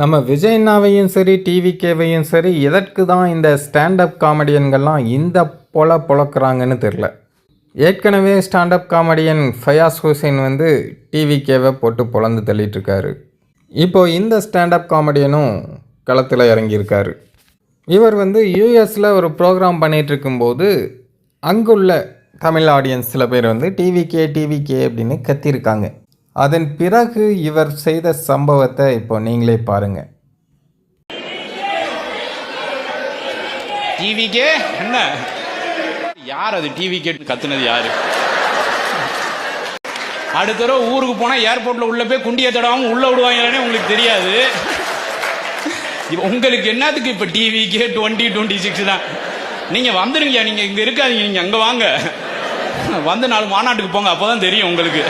நம்ம விஜய்னாவையும் சரி டிவிகேவையும் சரி எதற்கு தான் இந்த ஸ்டாண்டப் காமெடியன்கள்லாம் இந்த பொல பொழக்கிறாங்கன்னு தெரில ஏற்கனவே ஸ்டாண்டப் காமெடியன் ஃபயாஸ் ஹுசைன் வந்து டிவிகேவை போட்டு பொழந்து தள்ளிட்டுருக்காரு. இப்போது இந்த ஸ்டாண்டப் காமெடியனும் களத்தில் இறங்கியிருக்காரு. இவர் வந்து யூஎஸில் ஒரு ப்ரோக்ராம் பண்ணிகிட்ருக்கும்போது அங்குள்ள தமிழ் ஆடியன்ஸ் சில பேர் வந்து டிவிகே டிவிகே அப்படின்னு கத்தியிருக்காங்க. அதன் பிறகு இவர் செய்த சம்பவத்தை இப்போ நீங்களே பாருங்க. டிவிக்கே என்ன? யார் அது டிவி கேட்டு கத்துனது யாரு? அடுத்த தடவை ஊருக்கு போனா ஏர்போர்ட்ல உள்ள போய் குண்டிய தடாம உள்ள விடுவாங்களானே உங்களுக்கு தெரியாது. உங்களுக்கு என்னத்துக்கு இப்ப டிவிக்கே கே டுவெண்ட்டி டுவெண்ட்டி சிக்ஸ் தான்? நீங்க வந்துருங்க நீங்க இங்க இருக்காதீங்க நீங்க அங்க வாங்க. வந்து நாலு மாநாட்டுக்கு போங்க அப்பதான் தெரியும் உங்களுக்கு.